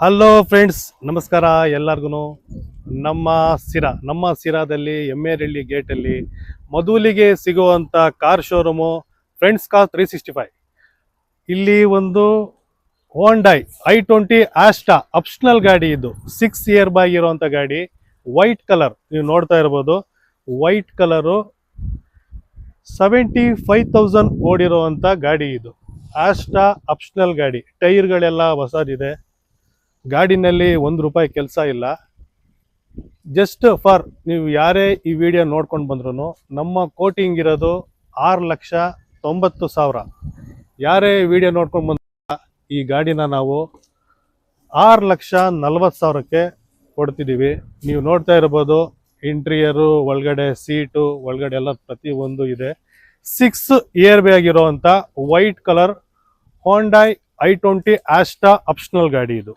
Hello friends ನಮಸ್ಕಾರ ಎಲ್ಲರಿಗೂ ನಮ್ಮ ಸಿರಾ, ನಮ್ಮ ಸಿರಾದಲ್ಲಿ ಎಮ್ಮೆರಳ್ಳಿ ಗೇಟಲ್ಲಿ ಮದುವಲಿಗೆ ಸಿಗುವಂಥ car showroom friends car three sixty five ಇಲ್ಲಿ ಒಂದು Hyundai i twenty Asta optional ಗಾಡಿ ಇದು. ಸಿಕ್ಸ್ ಇಯರ್ ಬ್ಯಾಗ್ ಇರುವಂಥ ಗಾಡಿ. ವೈಟ್ ಕಲರ್ ನೀವು ನೋಡ್ತಾ ಇರ್ಬೋದು. White colour seventy five thousand ಓಡಿರುವಂಥ ಗಾಡಿ ಇದು. ಆಸ್ಟಾ ಅಪ್ಷನಲ್ ಗಾಡಿ. ಟೈರ್ಗಳೆಲ್ಲ ಹೊಸದಿದೆ. ಗಾಡಿನಲ್ಲಿ ಒಂದು ರೂಪಾಯಿ ಕೆಲಸ ಇಲ್ಲ. ಜಸ್ಟ್ ಫಾರ್ ನೀವು ಯಾರೇ ಈ ವಿಡಿಯೋ ನೋಡ್ಕೊಂಡು ಬಂದ್ರೂ ನಮ್ಮ ಕೋಟಿಂಗ್ ಇರೋದು ಆರು ಲಕ್ಷ ತೊಂಬತ್ತು ಸಾವಿರ. ಯಾರೇ ವಿಡಿಯೋ ನೋಡ್ಕೊಂಡು ಬಂದ ಈ ಗಾಡಿನ ನಾವು ಆರು ಲಕ್ಷ ನಲ್ವತ್ತು ಸಾವಿರಕ್ಕೆ ಕೊಡ್ತಿದ್ದೀವಿ ನೀವು ನೋಡ್ತಾ ಇರ್ಬೋದು ಇಂಟ್ರಿಯರು ಒಳಗಡೆ ಸೀಟು ಒಳಗಡೆ ಎಲ್ಲ ಪ್ರತಿಯೊಂದು ಇದೆ. ಸಿಕ್ಸ್ ಇಯರ್ ಬ್ಯಾಗ್ ಇರೋವಂಥ white colour Hyundai I twenty Asta optional ಗಾಡಿ ಇದು.